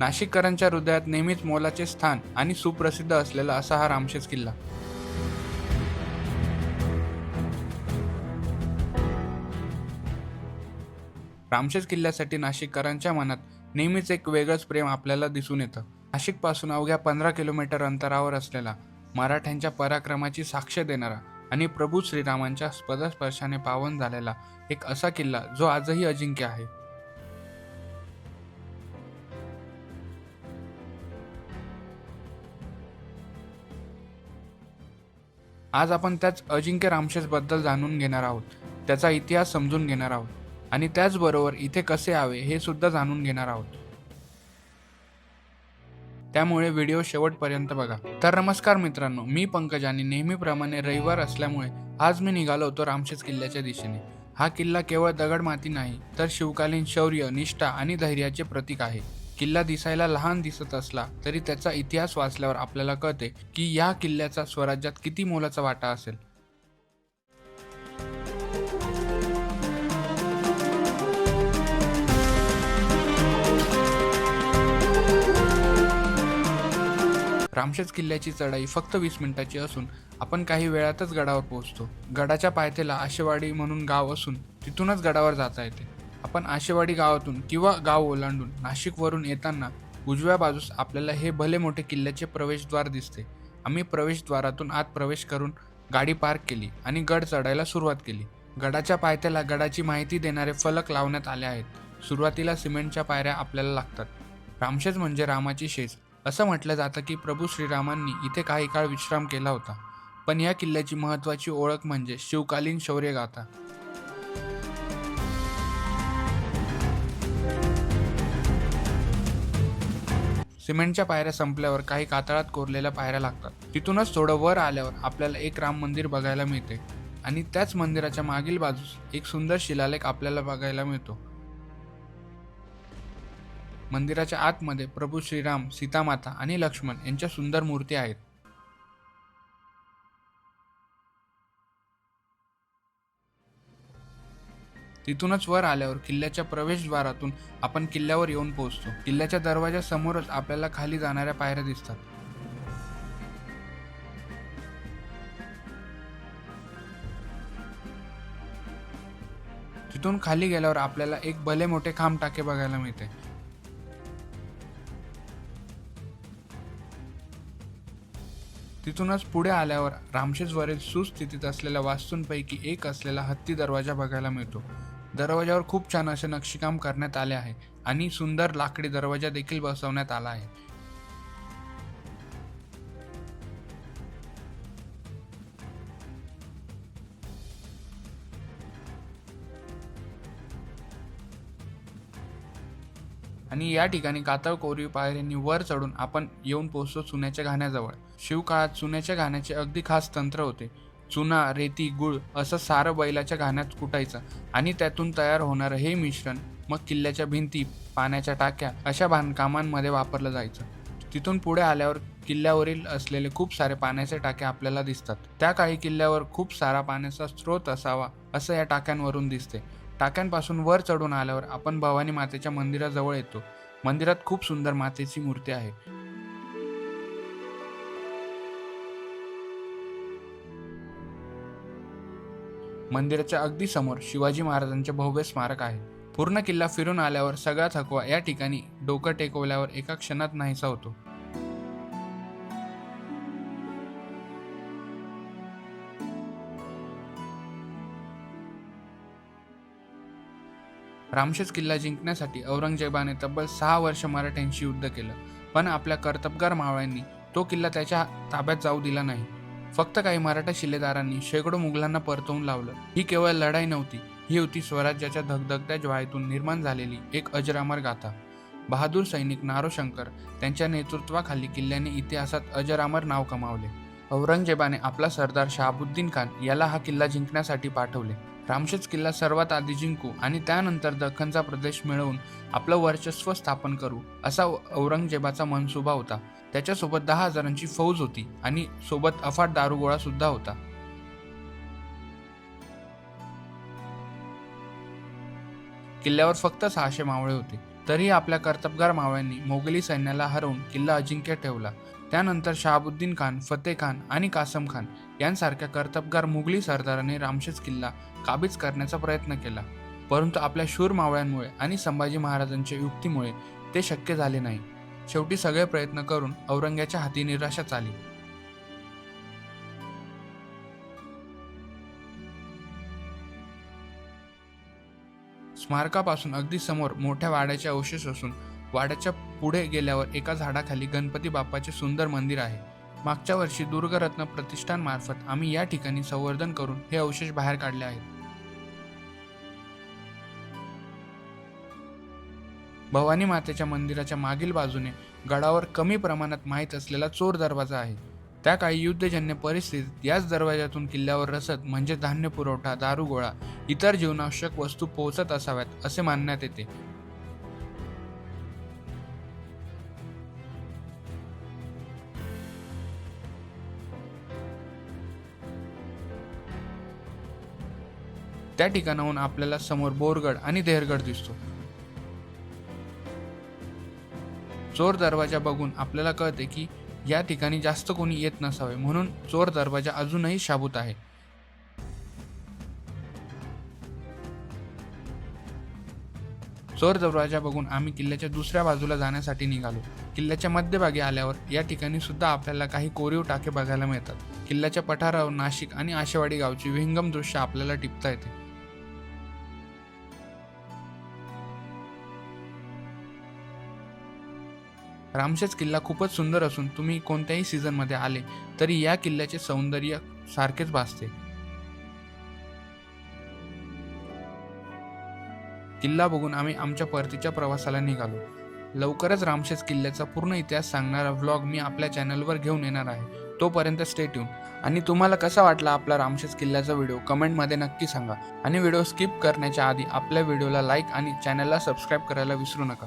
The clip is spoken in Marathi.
नाशिककरांच्या हृदयात नेहमीच मोलाचे स्थान आणि सुप्रसिद्ध असलेला असा हा रामशेज किल्ला. रामशेज किल्ल्यासाठी नाशिककरांच्या मनात नेहमीच एक वेगळंच प्रेम आपल्याला दिसून येतं. नाशिकपासून अवघ्या पंधरा किलोमीटर अंतरावर असलेला मराठ्यांच्या पराक्रमाची साक्ष देणारा आणि प्रभू श्रीरामांच्या पदस्पर्शाने पावन झालेला एक असा किल्ला जो आजही अजिंक्य आहे. आज आपण त्याच अजिंक्य रामशेसबद्दल जाणून घेणार आहोत. त्याचा इतिहास समजून घेणार आहोत. आणि त्याचबरोबर इथे कसे यावे हे सुद्धा जाणून घेणार आहोत. त्यामुळे व्हिडिओ शेवटपर्यंत बघा. तर नमस्कार मित्रांनो मी पंकज आणि नेहमीप्रमाणे रविवार असल्यामुळे आज मी निघालो होतो रामशेज किल्ल्याच्या दिशेने. हा किल्ला केवळ दगडमाती नाही तर शिवकालीन शौर्य निष्ठा आणि धैर्याचे प्रतीक आहे. किल्ला दिसायला लहान दिसत असला तरी त्याचा इतिहास वाचल्यावर आपल्याला कळते की या किल्ल्याचा स्वराज्यात किती मोलाचा वाटा असेल. रामशेज किल्ल्याची चढाई फक्त वीस मिनिटाची असून आपण काही वेळातच गडावर पोहोचतो. गडाच्या पायथ्याला आशेवाडी म्हणून गाव असून तिथूनच गडावर जाता येते. आपण आशेवाडी गावातून किंवा गाव ओलांडून नाशिकवरून येताना उजव्या बाजूस आपल्याला हे भले मोठे किल्ल्याचे प्रवेशद्वार दिसते. आम्ही प्रवेशद्वारातून आत प्रवेश करून गाडी पार्क केली आणि गड चढायला सुरुवात केली. गडाच्या पायथ्याला गडाची माहिती देणारे फलक लावण्यात आले आहेत. सुरुवातीला सिमेंटच्या पायऱ्या आपल्याला लागतात. रामशेज म्हणजे रामाची शेज. असं म्हटलं जातं की प्रभू श्रीरामांनी इथे काही काळ विश्राम केला होता. पण या किल्ल्याची महत्त्वाची ओळख म्हणजे शिवकालीन शौर्यगाथा. सिमेंटच्या पायऱ्या संपल्यावर काही कातळात कोरलेल्या पायऱ्या लागतात. तिथूनच थोडं वर आल्यावर आपल्याला एक राम मंदिर बघायला मिळते. आणि त्याच मंदिराच्या मागील बाजूस एक सुंदर शिलालेख आपल्याला बघायला मिळतो. मंदिराच्या आतमध्ये प्रभू श्रीराम सीतामाता आणि लक्ष्मण यांच्या सुंदर मूर्ती आहेत. तिथूनच वर आल्यावर किल्ल्याच्या प्रवेशद्वारातून आपण किल्ल्यावर येऊन पोहोचतो. किल्ल्याच्या दरवाजा समोरच आपल्याला खाली जाणाऱ्या पायऱ्या दिसतात. तिथून खाली गेल्यावर आपल्याला एक भले मोठे खांब टाके बघायला मिळते. तिथूनच पुढे आल्यावर रामशेजवरील सुस्थितीत असलेल्या वास्तूंपैकी एक असलेला हत्ती दरवाजा बघायला मिळतो. दरवाजावर खूप छान असे नक्षीकाम करण्यात आले आहे आणि सुंदर लाकडी दरवाजा देखील बसवण्यात आला आहे. आणि या ठिकाणी कातळ कोरीव पायऱ्यांनी वर चढून आपण येऊन पोहोचतो चुन्याच्या घाण्याजवळ. शिवकाळात चुन्याच्या घाण्याचे अगदी खास तंत्र होते. चुना रेती गुळ असं सारं बैलाच्या घाण्यात कुटायचं आणि त्यातून तयार होणारं हे मिश्रण मग किल्ल्याच्या भिंती पाण्याच्या टाक्या अशा बांधकामांमध्ये वापरलं जायचं. तिथून पुढे आल्यावर किल्ल्यावरील असलेले खूप सारे पाण्याचे टाके आपल्याला दिसतात. त्या काही किल्ल्यावर खूप सारा पाण्याचा स्रोत असावा असं या टाक्यांवरून दिसते. टाक्यांपासून वर चढून आल्यावर आपण भवानी मातेच्या मंदिराजवळ येतो. मंदिरात खूप सुंदर मातेची मूर्ती आहे. मंदिराच्या अगदी समोर शिवाजी महाराजांचे भव्य स्मारक आहे. पूर्ण किल्ला फिरून आल्यावर सगळा थकवा या ठिकाणी डोकं टेकवल्यावर एका क्षणात नाहीसा होतो. रामशेज किल्ला जिंकण्यासाठी औरंगजेबाने तब्बल सहा वर्ष मराठ्यांशी युद्ध केलं पण आपल्या कर्तबगार मावळ्यांनी तो किल्ला त्याच्या ताब्यात जाऊ दिला नाही. फक्त काही मराठा शिलेदारांनी शेकडो मुघलांना परतवून लावलं. ही केवळ लढाई नव्हती ही होती स्वराज्याच्या धगधगत्या ज्वाळेतून निर्माण झालेली एक अजरामर गाथा. बहादूर सैनिक नारोशंकर त्यांच्या नेतृत्वाखाली किल्ल्याने इतिहासात अजरामर नाव कमावले. औरंगजेबाने आपला सरदार शहाबुद्दीन खान याला हा किल्ला जिंकण्यासाठी पाठवले. रामशेज किल्ला सर्वात आधी जिंकू आणि त्यानंतर दख्खनचा प्रदेश मिळवून आपलं वर्चस्व स्थापन करू असा औरंगजेबाचा मनसुबा होता. त्याच्यासोबत दहा हजारांची फौज होती आणि सोबत अफाट दारुगोळा सुद्धा होता. किल्ल्यावर फक्त सहाशे मावळे होते. तरीही आपल्या कर्तबगार मावळ्यांनी मोगली सैन्याला हरवून किल्ला अजिंक्य ठेवला. त्यानंतर शहाबुद्दीन खान फतेह खान आणि कासम खान यांसारख्या कर्तबगार मुघली सरदाराने रामशेज किल्ला काबीज करण्याचा प्रयत्न केला. परंतु आपल्या शूर मावळ्यांमुळे आणि संभाजी महाराजांच्या युक्तीमुळे ते शक्य झाले नाही. शेवटी सगळे प्रयत्न करून औरंग्याच्या हाती निराशाच आली स्मारकापासून अगदी समोर मोठ्या वाड्याचे अवशेष असून वाड्याच्या पुढे गेल्यावर एका झाडाखाली गणपती बाप्पाचे सुंदर मंदिर आहे. मागच्या वर्षी दुर्गरत्न प्रतिष्ठानमार्फत आम्ही या ठिकाणी संवर्धन करून हे अवशेष बाहेर काढले आहेत. भवानी मातेच्या मंदिराच्या मागील बाजूने गडावर कमी प्रमाणात माहीत असलेला चोर दरवाजा आहे. त्या काही युद्धजन्य परिस्थितीत याच दरवाजातून किल्ल्यावर रसद म्हणजे धान्य पुरवठा दारुगोळा इतर जीवनावश्यक वस्तू पोहोचत असाव्यात असे मानण्यात येते. त्या ठिकाणाहून आपल्याला समोर बोरगड आणि देहरगड दिसतो. चोर दरवाजा बघून आपल्याला कळते की या ठिकाणी जास्त कोणी येत नसावे म्हणून चोर दरवाजा अजूनही शाबूत आहे. चोर दरवाजा बघून आम्ही किल्ल्याच्या दुसऱ्या बाजूला जाण्यासाठी निघालो. किल्ल्याच्या मध्यभागी आल्यावर या ठिकाणी सुद्धा आपल्याला काही कोरीव टाके बघायला मिळतात. किल्ल्याच्या पठारावर नाशिक आणि आशेवाडी गावची विहंगम दृश्य आपल्याला टिपता येते. रामशेज किल्ला खूपच सुंदर असून तुम्ही कोणत्याही सीझनमध्ये आले तरी या किल्ल्याचे सौंदर्य सारखेच भासते. किल्ला बघून आम्ही आमच्या परतीच्या प्रवासाला निघालो. लवकरच रामशेज किल्ल्याचा पूर्ण इतिहास सांगणारा व्लॉग मी आपल्या चॅनलवर घेऊन येणार आहे. तोपर्यंत स्टेट येऊन आणि तुम्हाला कसा वाटला आपला रामशेज किल्ल्याचा व्हिडिओ कमेंटमध्ये नक्की सांगा. आणि व्हिडिओ स्किप करण्याच्या आधी आपल्या व्हिडिओला लाईक आणि चॅनलला सबस्क्राईब करायला विसरू नका.